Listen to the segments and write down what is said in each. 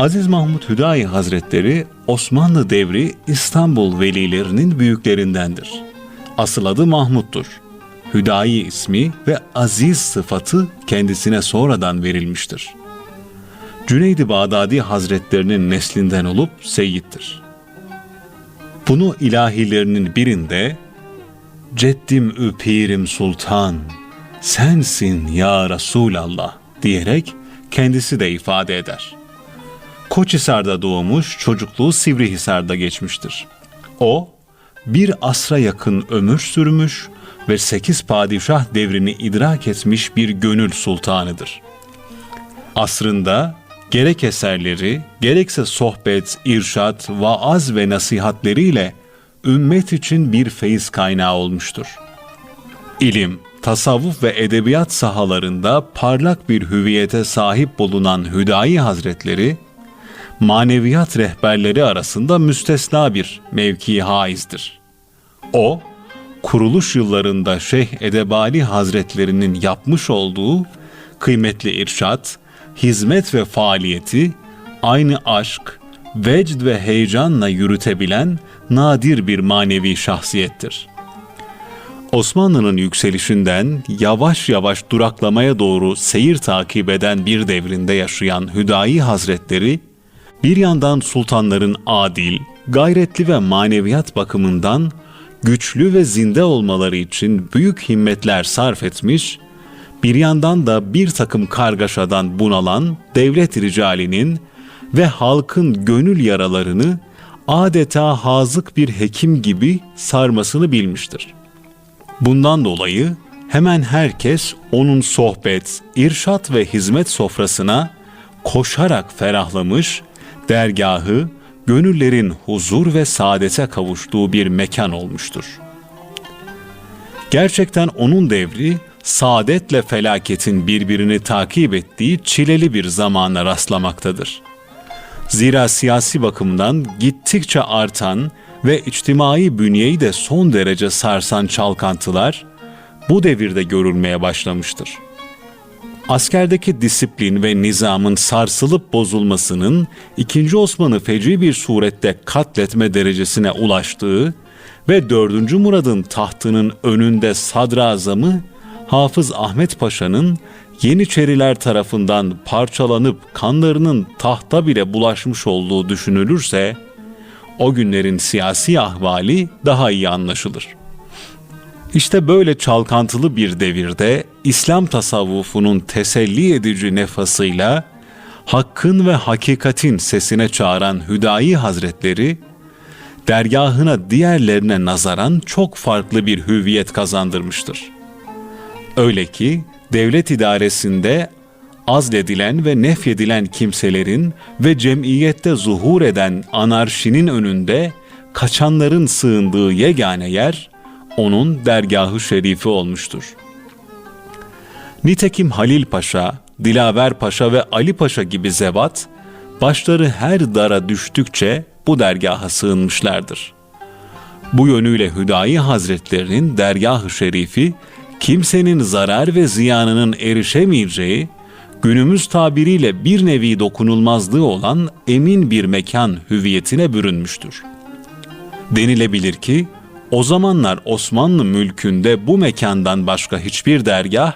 Aziz Mahmut Hüdayi Hazretleri Osmanlı devri İstanbul velilerinin büyüklerindendir. Asıl adı Mahmut'tur. Hüdayi ismi ve aziz sıfatı kendisine sonradan verilmiştir. Cüneyd-i Bağdadi Hazretlerinin neslinden olup seyyittir. Bunu ilahilerinin birinde Ceddim üpirim sultan, sensin ya Resulallah diyerek kendisi de ifade eder. Koçhisar'da doğmuş, çocukluğu Sivrihisar'da geçmiştir. O, bir asra yakın ömür sürmüş ve sekiz padişah devrini idrak etmiş bir gönül sultanıdır. Asrında gerek eserleri, gerekse sohbet, irşat, vaaz ve nasihatleriyle ümmet için bir feyiz kaynağı olmuştur. İlim, tasavvuf ve edebiyat sahalarında parlak bir hüviyete sahip bulunan Hüdayi Hazretleri, maneviyat rehberleri arasında müstesna bir mevki haizdir. O, kuruluş yıllarında Şeyh Edebali Hazretlerinin yapmış olduğu kıymetli irşat, hizmet ve faaliyeti aynı aşk, vecd ve heyecanla yürütebilen nadir bir manevi şahsiyettir. Osmanlı'nın yükselişinden yavaş yavaş duraklamaya doğru seyir takip eden bir devrinde yaşayan Hüdayi Hazretleri, bir yandan sultanların adil, gayretli ve maneviyat bakımından güçlü ve zinde olmaları için büyük himmetler sarf etmiş, bir yandan da bir takım kargaşadan bunalan devlet ricalinin ve halkın gönül yaralarını adeta hazık bir hekim gibi sarmasını bilmiştir. Bundan dolayı hemen herkes onun sohbet, irşat ve hizmet sofrasına koşarak ferahlamış, dergahı gönüllerin huzur ve saadete kavuştuğu bir mekan olmuştur. Gerçekten onun devri saadetle felaketin birbirini takip ettiği çileli bir zamana rastlamaktadır. Zira siyasi bakımdan gittikçe artan ve içtimai bünyeyi de son derece sarsan çalkantılar bu devirde görülmeye başlamıştır. Askerdeki disiplin ve nizamın sarsılıp bozulmasının 2. Osman'ı feci bir surette katletme derecesine ulaştığı ve 4. Murad'ın tahtının önünde sadrazamı Hafız Ahmet Paşa'nın Yeniçeriler tarafından parçalanıp kanlarının tahta bile bulaşmış olduğu düşünülürse, o günlerin siyasi ahvali daha iyi anlaşılır. İşte böyle çalkantılı bir devirde İslam tasavvufunun teselli edici nefasıyla hakkın ve hakikatin sesine çağıran Hüdayi Hazretleri, dergahına diğerlerine nazaran çok farklı bir hüviyet kazandırmıştır. Öyle ki devlet idaresinde azledilen ve nefyedilen kimselerin ve cemiyette zuhur eden anarşinin önünde kaçanların sığındığı yegane yer onun dergahı şerifi olmuştur. Nitekim Halil Paşa, Dilaver Paşa ve Ali Paşa gibi zevat, başları her dara düştükçe bu dergaha sığınmışlardır. Bu yönüyle Hüdayi Hazretlerinin dergahı şerifi, kimsenin zarar ve ziyanının erişemeyeceği, günümüz tabiriyle bir nevi dokunulmazlığı olan emin bir mekan hüviyetine bürünmüştür. Denilebilir ki, o zamanlar Osmanlı mülkünde bu mekandan başka hiçbir dergah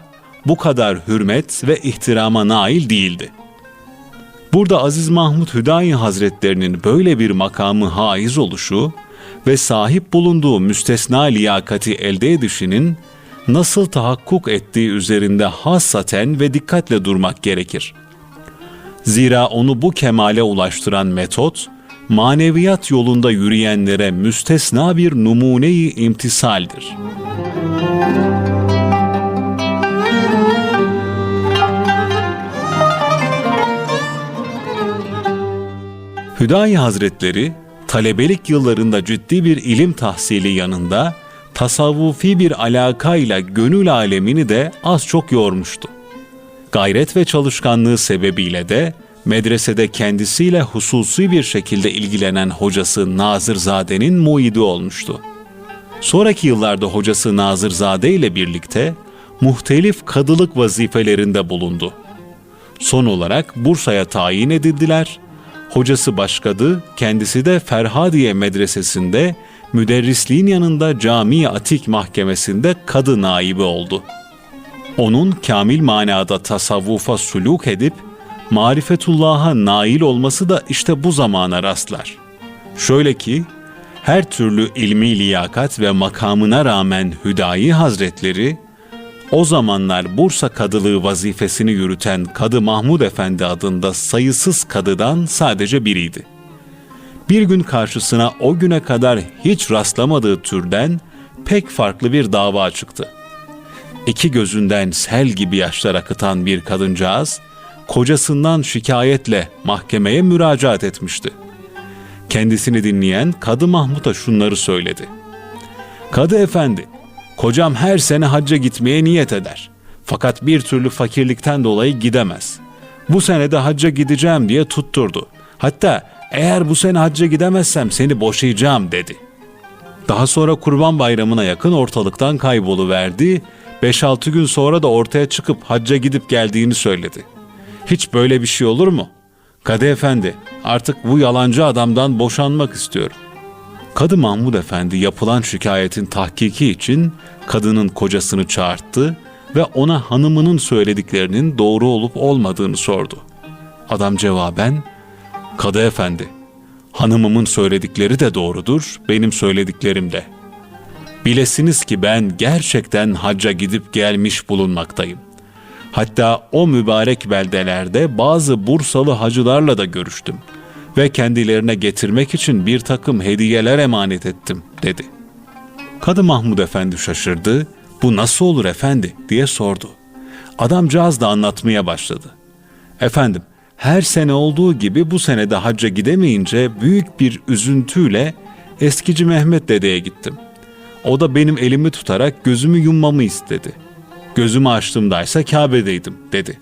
bu kadar hürmet ve ihtirama nail değildi. Burada Aziz Mahmud Hüdayi Hazretlerinin böyle bir makamı haiz oluşu ve sahip bulunduğu müstesna liyakati elde edişinin nasıl tahakkuk ettiği üzerinde hassaten ve dikkatle durmak gerekir. Zira onu bu kemale ulaştıran metot, maneviyat yolunda yürüyenlere müstesna bir numuneyi imtisaldir. Hüdayi Hazretleri, talebelik yıllarında ciddi bir ilim tahsili yanında, tasavvufi bir alakayla gönül alemini de az çok yormuştu. Gayret ve çalışkanlığı sebebiyle de medresede kendisiyle hususi bir şekilde ilgilenen hocası Nazırzade'nin muidi olmuştu. Sonraki yıllarda hocası Nazırzade ile birlikte muhtelif kadılık vazifelerinde bulundu. Son olarak Bursa'ya tayin edildiler. Hocası başkadı, kendisi de Ferhadiye medresesinde müderrisliğin yanında Cami Atik mahkemesinde kadı naibi oldu. Onun kamil manada tasavvufa suluk edip marifetullah'a nail olması da işte bu zamana rastlar. Şöyle ki, her türlü ilmi liyakat ve makamına rağmen Hüdayi Hazretleri, o zamanlar Bursa kadılığı vazifesini yürüten Kadı Mahmud Efendi adında sayısız kadıdan sadece biriydi. Bir gün karşısına o güne kadar hiç rastlamadığı türden pek farklı bir dava çıktı. İki gözünden sel gibi yaşlar akıtan bir kadıncağız, kocasından şikayetle mahkemeye müracaat etmişti. Kendisini dinleyen Kadı Mahmud'a şunları söyledi. Kadı efendi, kocam her sene hacca gitmeye niyet eder. Fakat bir türlü fakirlikten dolayı gidemez. Bu sene de hacca gideceğim diye tutturdu. Hatta eğer bu sene hacca gidemezsem seni boşayacağım dedi. Daha sonra Kurban Bayramı'na yakın ortalıktan kayboluverdi. 5-6 gün sonra da ortaya çıkıp hacca gidip geldiğini söyledi. Hiç böyle bir şey olur mu? Kadı Efendi, artık bu yalancı adamdan boşanmak istiyorum. Kadı Mahmud Efendi yapılan şikayetin tahkiki için kadının kocasını çağırttı ve ona hanımının söylediklerinin doğru olup olmadığını sordu. Adam cevaben, Kadı Efendi, hanımımın söyledikleri de doğrudur, benim söylediklerim de. Bilesiniz ki ben gerçekten hacca gidip gelmiş bulunmaktayım. Hatta o mübarek beldelerde bazı Bursalı hacılarla da görüştüm ve kendilerine getirmek için bir takım hediyeler emanet ettim dedi. Kadı Mahmud Efendi şaşırdı, bu nasıl olur efendi diye sordu. Adamcağız da anlatmaya başladı. Efendim, her sene olduğu gibi bu sene de hacca gidemeyince büyük bir üzüntüyle eskici Mehmet dedeye gittim. O da benim elimi tutarak gözümü yummamı istedi. Gözümü açtığımdaysa Kabe'deydim dedi.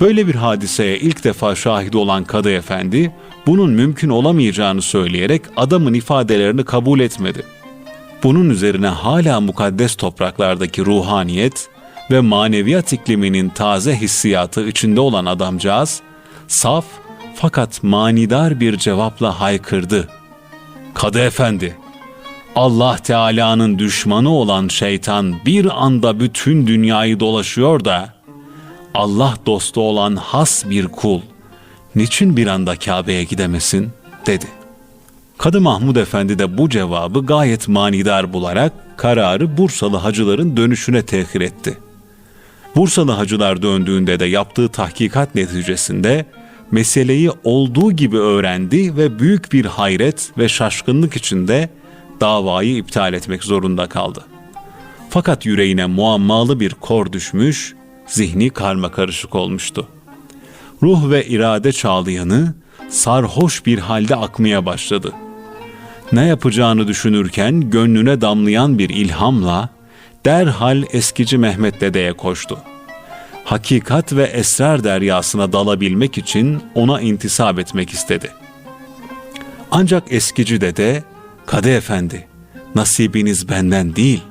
Böyle bir hadiseye ilk defa şahit olan Kadı Efendi bunun mümkün olamayacağını söyleyerek adamın ifadelerini kabul etmedi. Bunun üzerine hala mukaddes topraklardaki ruhaniyet ve maneviyat ikliminin taze hissiyatı içinde olan adamcağız, saf fakat manidar bir cevapla haykırdı. Kadı Efendi, Allah Teala'nın düşmanı olan şeytan bir anda bütün dünyayı dolaşıyor da Allah dostu olan has bir kul niçin bir anda Kabe'ye gidemesin dedi. Kadı Mahmud Efendi de bu cevabı gayet manidar bularak kararı Bursalı hacıların dönüşüne tehir etti. Bursalı hacılar döndüğünde de yaptığı tahkikat neticesinde meseleyi olduğu gibi öğrendi ve büyük bir hayret ve şaşkınlık içinde davayı iptal etmek zorunda kaldı. Fakat yüreğine muammalı bir kor düşmüş, zihni karma karışık olmuştu. Ruh ve irade çağlayanı sarhoş bir halde akmaya başladı. Ne yapacağını düşünürken gönlüne damlayan bir ilhamla derhal eskici Mehmet dedeye koştu. Hakikat ve esrar deryasına dalabilmek için ona intisap etmek istedi. Ancak eskici dede Kadı Efendi, nasibiniz benden değil,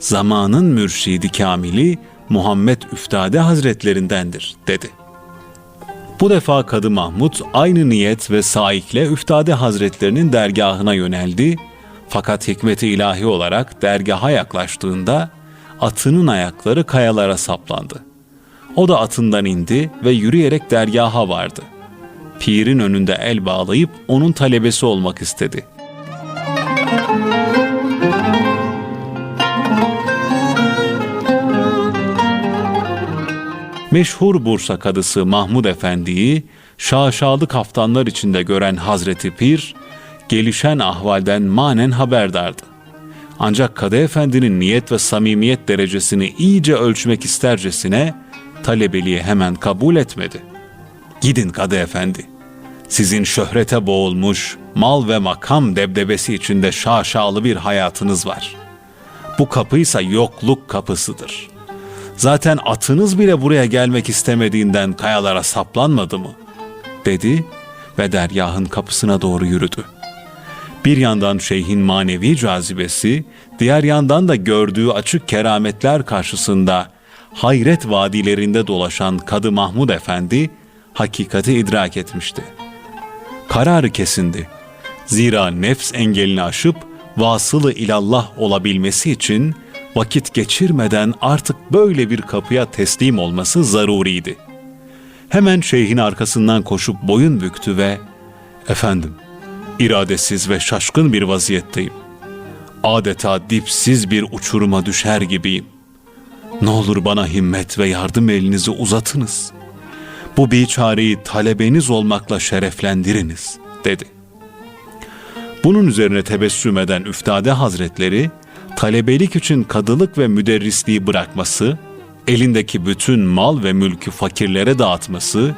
zamanın mürşidi kamili Muhammed Üftade Hazretlerindendir, dedi. Bu defa Kadı Mahmud aynı niyet ve saikle Üftade Hazretlerinin dergahına yöneldi, fakat hikmeti ilahi olarak dergaha yaklaştığında atının ayakları kayalara saplandı. O da atından indi ve yürüyerek dergaha vardı. Pirin önünde el bağlayıp onun talebesi olmak istedi.'' Meşhur Bursa kadısı Mahmud Efendi'yi şaşalı kaftanlar içinde gören Hazreti Pir, gelişen ahvalden manen haberdardı. Ancak Kadı Efendi'nin niyet ve samimiyet derecesini iyice ölçmek istercesine talebeliği hemen kabul etmedi. Gidin Kadı Efendi, sizin şöhrete boğulmuş, mal ve makam debdebesi içinde şaşalı bir hayatınız var. Bu kapıysa yokluk kapısıdır.'' Zaten atınız bile buraya gelmek istemediğinden kayalara saplanmadı mı? Dedi ve dergahın kapısına doğru yürüdü. Bir yandan şeyhin manevi cazibesi, diğer yandan da gördüğü açık kerametler karşısında hayret vadilerinde dolaşan Kadı Mahmud Efendi hakikati idrak etmişti. Kararı kesindi. Zira nefs engelini aşıp vasılı ilallah olabilmesi için vakit geçirmeden artık böyle bir kapıya teslim olması zaruriydi. Hemen şeyhin arkasından koşup boyun büktü ve ''Efendim, iradesiz ve şaşkın bir vaziyetteyim. Adeta dipsiz bir uçuruma düşer gibiyim. Ne olur bana himmet ve yardım elinizi uzatınız. Bu biçareyi talebeniz olmakla şereflendiriniz.'' dedi. Bunun üzerine tebessüm eden Üftade Hazretleri, talebelik için kadılık ve müderrisliği bırakması, elindeki bütün mal ve mülkü fakirlere dağıtması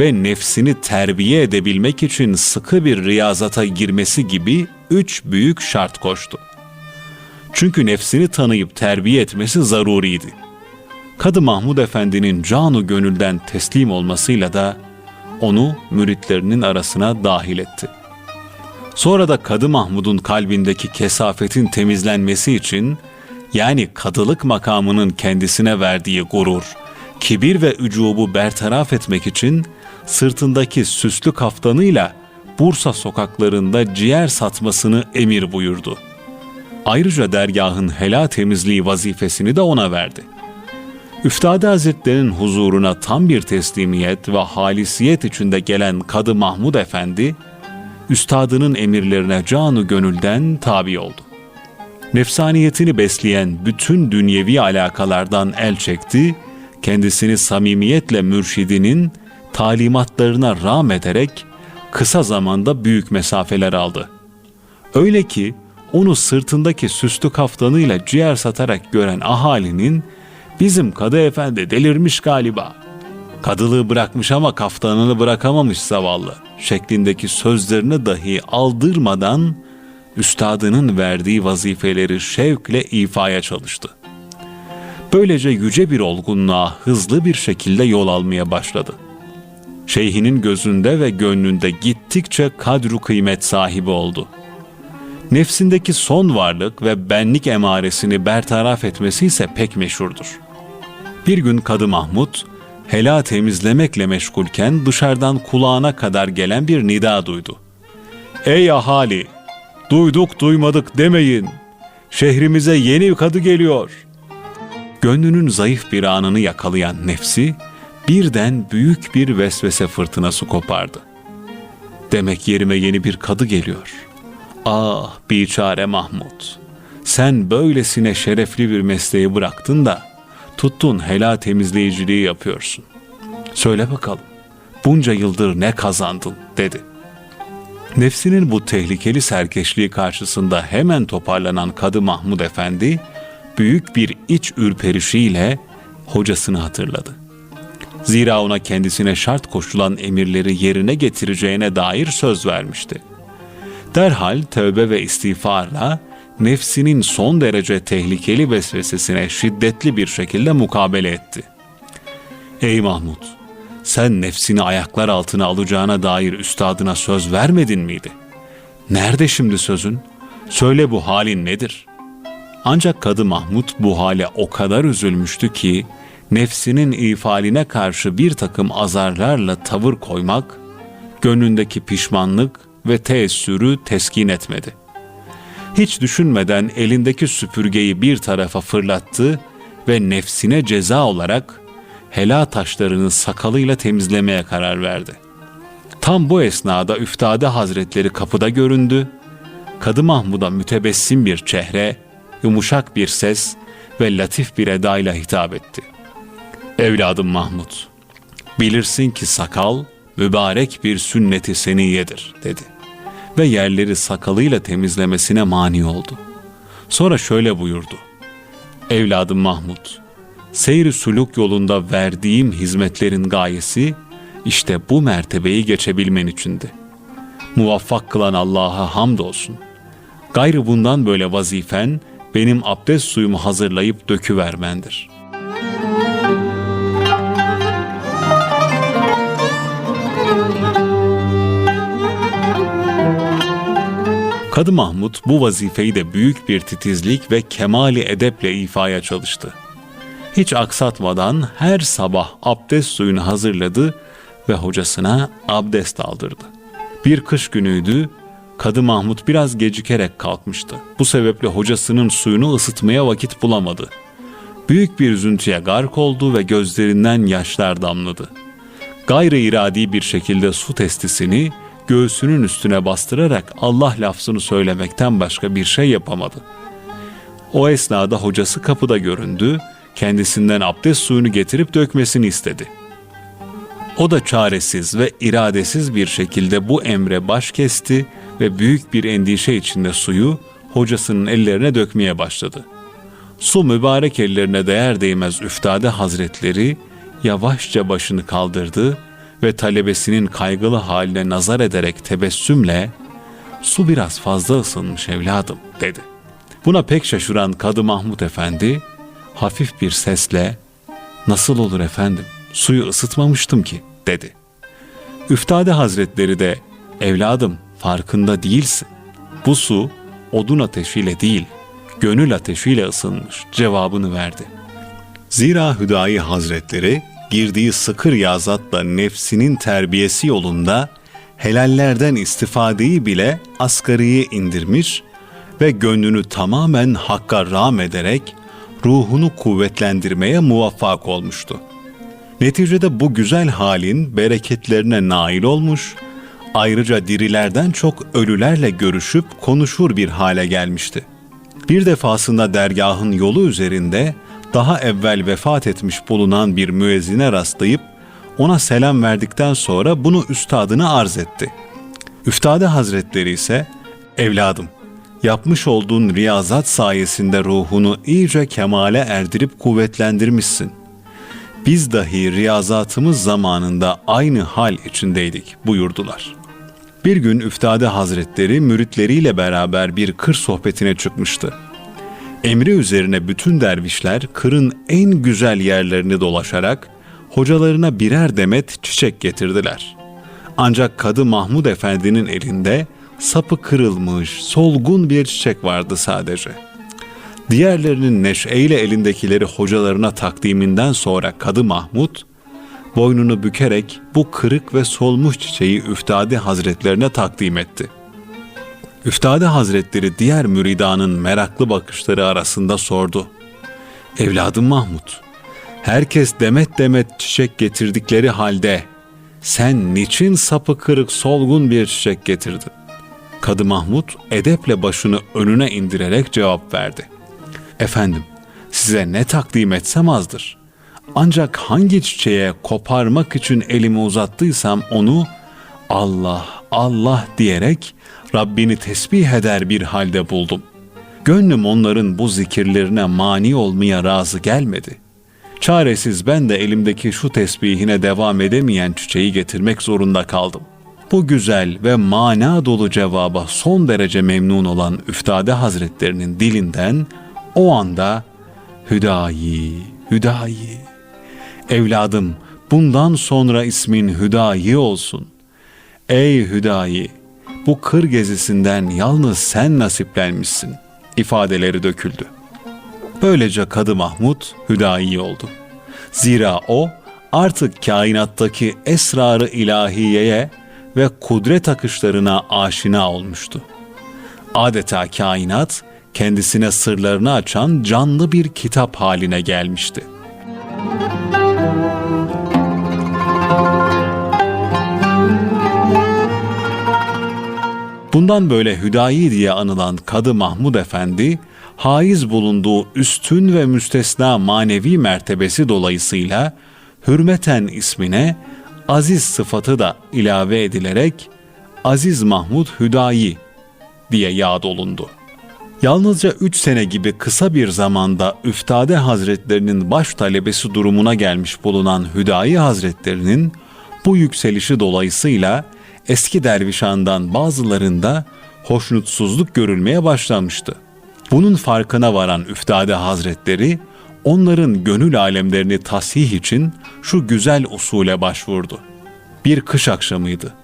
ve nefsini terbiye edebilmek için sıkı bir riyazata girmesi gibi üç büyük şart koştu. Çünkü nefsini tanıyıp terbiye etmesi zaruriydi. Kadı Mahmud Efendi'nin canu gönülden teslim olmasıyla da onu müritlerinin arasına dahil etti. Sonra da Kadı Mahmud'un kalbindeki kesafetin temizlenmesi için yani kadılık makamının kendisine verdiği gurur, kibir ve ücubu bertaraf etmek için sırtındaki süslü kaftanıyla Bursa sokaklarında ciğer satmasını emir buyurdu. Ayrıca dergahın helal temizliği vazifesini de ona verdi. Üftade Hazretleri'nin huzuruna tam bir teslimiyet ve halisiyet içinde gelen Kadı Mahmud Efendi, üstadının emirlerine canı gönülden tabi oldu. Nefsaniyetini besleyen bütün dünyevi alakalardan el çekti, kendisini samimiyetle mürşidinin talimatlarına rağm ederek kısa zamanda büyük mesafeler aldı. Öyle ki onu sırtındaki süslü kaftanıyla ciğer satarak gören ahalinin bizim kadı efendi delirmiş galiba. Kadılığı bırakmış ama kaftanını bırakamamış zavallı şeklindeki sözlerini dahi aldırmadan üstadının verdiği vazifeleri şevkle ifaya çalıştı. Böylece yüce bir olgunluğa hızlı bir şekilde yol almaya başladı. Şeyhinin gözünde ve gönlünde gittikçe kadru kıymet sahibi oldu. Nefsindeki son varlık ve benlik emaresini bertaraf etmesi ise pek meşhurdur. Bir gün Kadı Mahmud, helal temizlemekle meşgulken dışarıdan kulağına kadar gelen bir nida duydu. Ey ahali! Duyduk duymadık demeyin. Şehrimize yeni bir kadı geliyor. Gönlünün zayıf bir anını yakalayan nefsi birden büyük bir vesvese fırtınası kopardı. Demek yerime yeni bir kadı geliyor. Ah biçare Mahmud! Sen böylesine şerefli bir mesleği bıraktın da tuttun helal temizleyiciliği yapıyorsun. Söyle bakalım bunca yıldır ne kazandın dedi. Nefsinin bu tehlikeli serkeşliği karşısında hemen toparlanan Kadı Mahmud Efendi büyük bir iç ürperişiyle hocasını hatırladı. Zira ona kendisine şart koşulan emirleri yerine getireceğine dair söz vermişti. Derhal tövbe ve istiğfarla nefsinin son derece tehlikeli vesvesesine şiddetli bir şekilde mukabele etti. Ey Mahmud! Sen nefsini ayaklar altına alacağına dair üstadına söz vermedin miydi? Nerede şimdi sözün? Söyle bu halin nedir? Ancak Kadı Mahmud bu hale o kadar üzülmüştü ki, nefsinin ifaline karşı bir takım azarlarla tavır koymak, gönlündeki pişmanlık ve teessürü teskin etmedi.'' Hiç düşünmeden elindeki süpürgeyi bir tarafa fırlattı ve nefsine ceza olarak hela taşlarını sakalıyla temizlemeye karar verdi. Tam bu esnada Üftade Hazretleri kapıda göründü. Kadı Mahmud'a mütebessim bir çehre, yumuşak bir ses ve latif bir edayla hitap etti. Evladım Mahmud, bilirsin ki sakal mübarek bir sünneti seniyedir dedi ve yerleri sakalıyla temizlemesine mani oldu. Sonra şöyle buyurdu. Evladım Mahmud, seyri suluk yolunda verdiğim hizmetlerin gayesi işte bu mertebeyi geçebilmen içindi. Muvaffak kılan Allah'a hamdolsun. Gayrı bundan böyle vazifen benim abdest suyumu hazırlayıp döküvermendir.'' Kadı Mahmud bu vazifeyi de büyük bir titizlik ve kemali edeple ifaya çalıştı. Hiç aksatmadan her sabah abdest suyunu hazırladı ve hocasına abdest aldırdı. Bir kış günüydü. Kadı Mahmut biraz gecikerek kalkmıştı. Bu sebeple hocasının suyunu ısıtmaya vakit bulamadı. Büyük bir üzüntüye gark oldu ve gözlerinden yaşlar damladı. Gayrı iradi bir şekilde su testisini göğsünün üstüne bastırarak Allah lafzını söylemekten başka bir şey yapamadı. O esnada hocası kapıda göründü, kendisinden abdest suyunu getirip dökmesini istedi. O da çaresiz ve iradesiz bir şekilde bu emre baş kesti ve büyük bir endişe içinde suyu hocasının ellerine dökmeye başladı. Su mübarek ellerine değer değmez üftade hazretleri yavaşça başını kaldırdı ve talebesinin kaygılı haline nazar ederek tebessümle ''Su biraz fazla ısınmış evladım'' dedi. Buna pek şaşıran Kadı Mahmut Efendi hafif bir sesle ''Nasıl olur efendim, suyu ısıtmamıştım ki'' dedi. Üftade Hazretleri de ''Evladım farkında değilsin. Bu su odun ateşiyle değil, gönül ateşiyle ısınmış.'' cevabını verdi. Zira Hüdayi Hazretleri girdiği sıkır yazatla nefsinin terbiyesi yolunda helallerden istifadeyi bile asgariye indirmiş ve gönlünü tamamen hakka rağm ederek ruhunu kuvvetlendirmeye muvaffak olmuştu. Neticede bu güzel halin bereketlerine nail olmuş, ayrıca dirilerden çok ölülerle görüşüp konuşur bir hale gelmişti. Bir defasında dergahın yolu üzerinde daha evvel vefat etmiş bulunan bir müezzine rastlayıp ona selam verdikten sonra bunu üstadına arz etti. Üftade Hazretleri ise evladım yapmış olduğun riyazat sayesinde ruhunu iyice kemale erdirip kuvvetlendirmişsin. Biz dahi riyazatımız zamanında aynı hal içindeydik buyurdular. Bir gün Üftade Hazretleri müritleriyle beraber bir kır sohbetine çıkmıştı. Emri üzerine bütün dervişler kırın en güzel yerlerini dolaşarak hocalarına birer demet çiçek getirdiler. Ancak Kadı Mahmud Efendi'nin elinde sapı kırılmış, solgun bir çiçek vardı sadece. Diğerlerinin neşeyle elindekileri hocalarına takdiminden sonra Kadı Mahmud, boynunu bükerek bu kırık ve solmuş çiçeği Üftade Hazretlerine takdim etti. Üftade Hazretleri diğer müridanın meraklı bakışları arasında sordu. Evladım Mahmud, herkes demet demet çiçek getirdikleri halde sen niçin sapı kırık solgun bir çiçek getirdin? Kadı Mahmud edeple başını önüne indirerek cevap verdi. Efendim, size ne takdim etsem azdır. Ancak hangi çiçeğe koparmak için elimi uzattıysam onu Allah, Allah diyerek Rabbini tesbih eder bir halde buldum. Gönlüm onların bu zikirlerine mani olmaya razı gelmedi. Çaresiz ben de elimdeki şu tesbihine devam edemeyen çiçeği getirmek zorunda kaldım. Bu güzel ve mana dolu cevaba son derece memnun olan Üftade Hazretlerinin dilinden o anda Hüdayi, Hüdayi, evladım bundan sonra ismin Hüdayi olsun. Ey Hüdayi, bu kır gezisinden yalnız sen nasiplenmişsin ifadeleri döküldü. Böylece Kadı Mahmud Hüdayi oldu. Zira o artık kainattaki esrarı ilahiyeye ve kudret akışlarına aşina olmuştu. Adeta kainat kendisine sırlarını açan canlı bir kitap haline gelmişti. Bundan böyle Hüdayi diye anılan Kadı Mahmud Efendi, haiz bulunduğu üstün ve müstesna manevi mertebesi dolayısıyla hürmeten ismine aziz sıfatı da ilave edilerek Aziz Mahmud Hüdayi diye yad olundu. Yalnızca üç sene gibi kısa bir zamanda Üftade Hazretlerinin baş talebesi durumuna gelmiş bulunan Hüdayi Hazretlerinin bu yükselişi dolayısıyla eski dervişandan bazılarında hoşnutsuzluk görülmeye başlamıştı. Bunun farkına varan Üftade Hazretleri onların gönül alemlerini tasih için şu güzel usule başvurdu. Bir kış akşamıydı.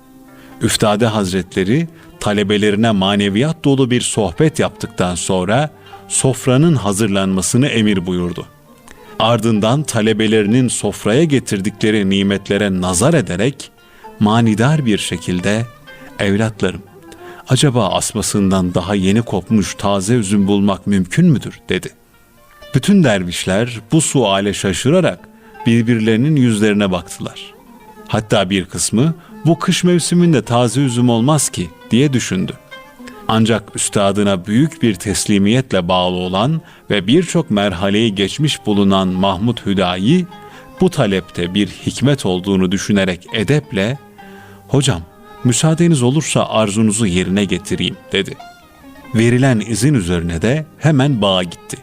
Üftade Hazretleri talebelerine maneviyat dolu bir sohbet yaptıktan sonra sofranın hazırlanmasını emir buyurdu. Ardından talebelerinin sofraya getirdikleri nimetlere nazar ederek manidar bir şekilde Evlatlarım, acaba asmasından daha yeni kopmuş taze üzüm bulmak mümkün müdür? dedi. Bütün dervişler bu suale şaşırarak birbirlerinin yüzlerine baktılar. Hatta bir kısmı bu kış mevsiminde taze üzüm olmaz ki diye düşündü. Ancak üstadına büyük bir teslimiyetle bağlı olan ve birçok merhaleyi geçmiş bulunan Mahmud Hüdayi bu talepte bir hikmet olduğunu düşünerek edeple "Hocam, müsaadeniz olursa arzunuzu yerine getireyim." dedi. Verilen izin üzerine de hemen bağa gitti.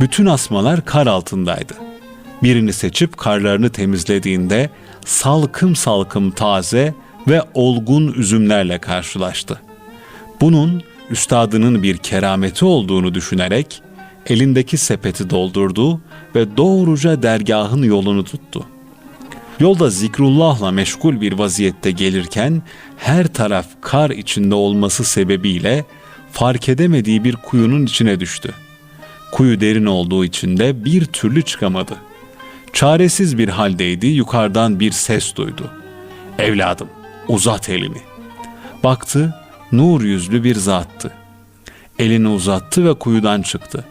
Bütün asmalar kar altındaydı. Birini seçip karlarını temizlediğinde salkım salkım taze ve olgun üzümlerle karşılaştı. Bunun üstadının bir kerameti olduğunu düşünerek elindeki sepeti doldurdu ve doğruca dergahın yolunu tuttu. Yolda zikrullahla meşgul bir vaziyette gelirken her taraf kar içinde olması sebebiyle fark edemediği bir kuyunun içine düştü. Kuyu derin olduğu için de bir türlü çıkamadı. Çaresiz bir haldeydi yukarıdan bir ses duydu. Evladım uzat elini. Baktı nur yüzlü bir zattı. Elini uzattı ve kuyudan çıktı.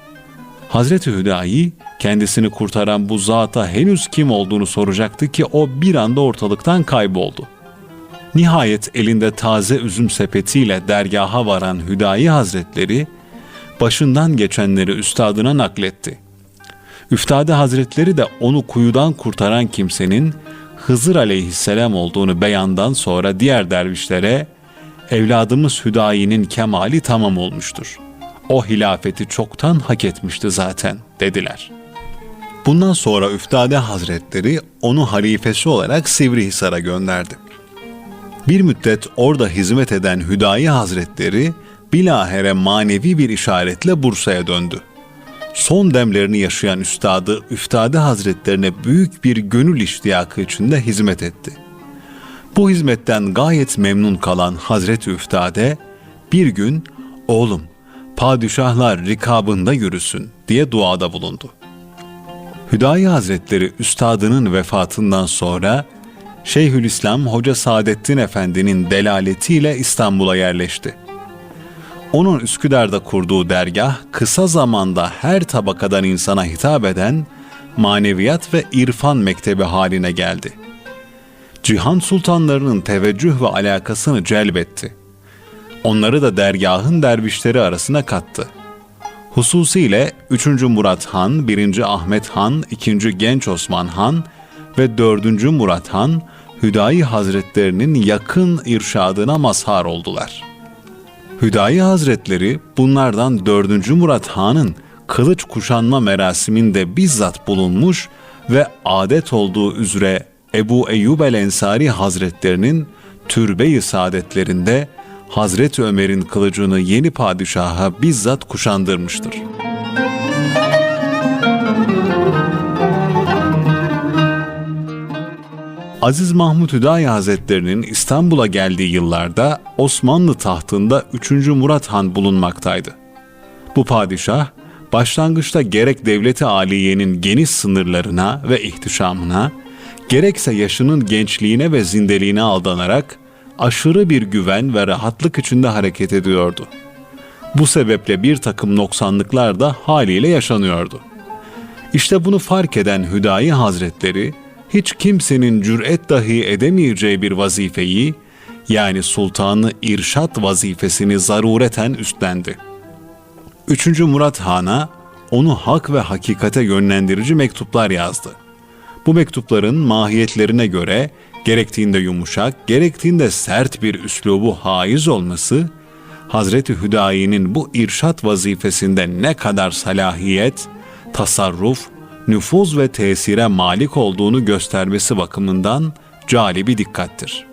Hazreti Hüdayi kendisini kurtaran bu zata henüz kim olduğunu soracaktı ki o bir anda ortalıktan kayboldu. Nihayet elinde taze üzüm sepetiyle dergaha varan Hüdayi Hazretleri başından geçenleri üstadına nakletti. Üftade Hazretleri de onu kuyudan kurtaran kimsenin Hızır aleyhisselam olduğunu beyandan sonra diğer dervişlere evladımız Hüdayi'nin kemali tamam olmuştur. O hilafeti çoktan hak etmişti zaten dediler. Bundan sonra Üftade Hazretleri onu halifesi olarak Sivrihisar'a gönderdi. Bir müddet orada hizmet eden Hüdayi Hazretleri bilahere manevi bir işaretle Bursa'ya döndü. Son demlerini yaşayan üstadı Üftade Hazretlerine büyük bir gönül iştiyakı içinde hizmet etti. Bu hizmetten gayet memnun kalan Hazreti Üftade bir gün oğlum padişahlar rikabında yürüsün diye duada bulundu. Hüdayi Hazretleri üstadının vefatından sonra Şeyhülislam Hoca Saadettin Efendi'nin delaletiyle İstanbul'a yerleşti. Onun Üsküdar'da kurduğu dergah kısa zamanda her tabakadan insana hitap eden maneviyat ve irfan mektebi haline geldi. Cihan sultanlarının teveccüh ve alakasını celbetti. Onları da dergahın dervişleri arasına kattı. Hususiyle 3. Murat Han, 1. Ahmet Han, 2. Genç Osman Han ve 4. Murat Han, Hüdayi Hazretlerinin yakın irşadına mazhar oldular.'' Hüdayi Hazretleri bunlardan 4. Murat Han'ın kılıç kuşanma merasiminde bizzat bulunmuş ve adet olduğu üzere Ebu Eyyub el Ensari Hazretlerinin türbe-i saadetlerinde Hazreti Ömer'in kılıcını yeni padişaha bizzat kuşandırmıştır. Aziz Mahmut Hüdayi Hazretlerinin İstanbul'a geldiği yıllarda Osmanlı tahtında 3. Murat Han bulunmaktaydı. Bu padişah başlangıçta gerek devleti aliyenin geniş sınırlarına ve ihtişamına, gerekse yaşının gençliğine ve zindeliğine aldanarak aşırı bir güven ve rahatlık içinde hareket ediyordu. Bu sebeple bir takım noksanlıklar da haliyle yaşanıyordu. İşte bunu fark eden Hüdayi Hazretleri, hiç kimsenin cüret dahi edemeyeceği bir vazifeyi, yani sultanı irşat vazifesini zarureten üstlendi. 3. Murat Han'a onu hak ve hakikate yönlendirici mektuplar yazdı. Bu mektupların mahiyetlerine göre gerektiğinde yumuşak, gerektiğinde sert bir üslubu haiz olması, Hazreti Hüdayi'nin bu irşat vazifesinde ne kadar salahiyet, tasarruf nüfuz ve tesire malik olduğunu göstermesi bakımından calibi dikkattir.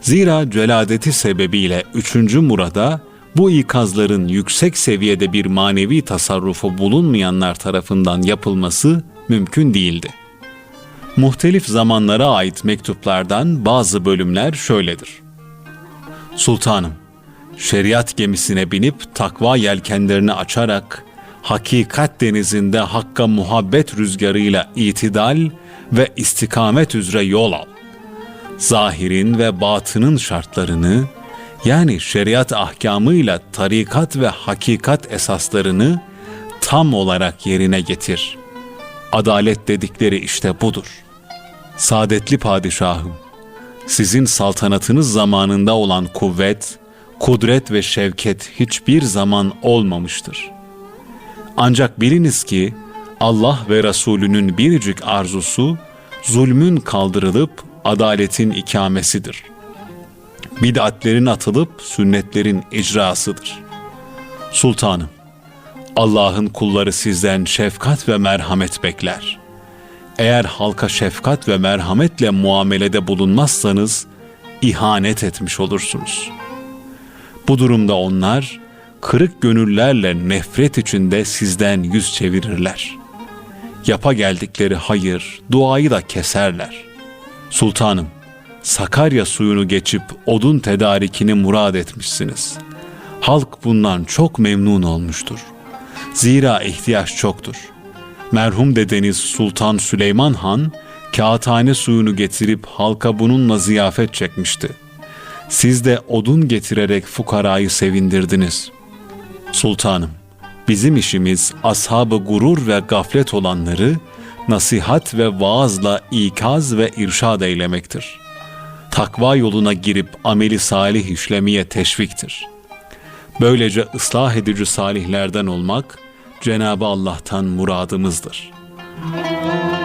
Zira celadeti sebebiyle 3. Murad'a bu ikazların yüksek seviyede bir manevi tasarrufu bulunmayanlar tarafından yapılması mümkün değildi. Muhtelif zamanlara ait mektuplardan bazı bölümler şöyledir. Sultanım, şeriat gemisine binip takva yelkenlerini açarak hakikat denizinde hakka muhabbet rüzgarıyla itidal ve istikamet üzere yol al. zahirin ve batının şartlarını, yani şeriat ahkamıyla tarikat ve hakikat esaslarını tam olarak yerine getir. Adalet dedikleri işte budur. Saadetli padişahım, sizin saltanatınız zamanında olan kuvvet, kudret ve şevket hiçbir zaman olmamıştır. Ancak biliniz ki Allah ve Resulünün biricik arzusu zulmün kaldırılıp adaletin ikamesidir. Bid'atlerin atılıp sünnetlerin icrasıdır. Sultanım, Allah'ın kulları sizden şefkat ve merhamet bekler. Eğer halka şefkat ve merhametle muamelede bulunmazsanız ihanet etmiş olursunuz. Bu durumda onlar kırık gönüllerle nefret içinde sizden yüz çevirirler. Yapa geldikleri hayır, duayı da keserler. Sultanım, Sakarya suyunu geçip odun tedarikini murad etmişsiniz. Halk bundan çok memnun olmuştur. Zira ihtiyaç çoktur. Merhum dedeniz Sultan Süleyman Han, kağıthane suyunu getirip halka bununla ziyafet çekmişti. Siz de odun getirerek fukarayı sevindirdiniz. Sultanım, bizim işimiz ashab-ı gurur ve gaflet olanları nasihat ve vaazla ikaz ve irşad eylemektir. Takva yoluna girip ameli salih işlemeye teşviktir. Böylece ıslah edici salihlerden olmak Cenab-ı Allah'tan muradımızdır.''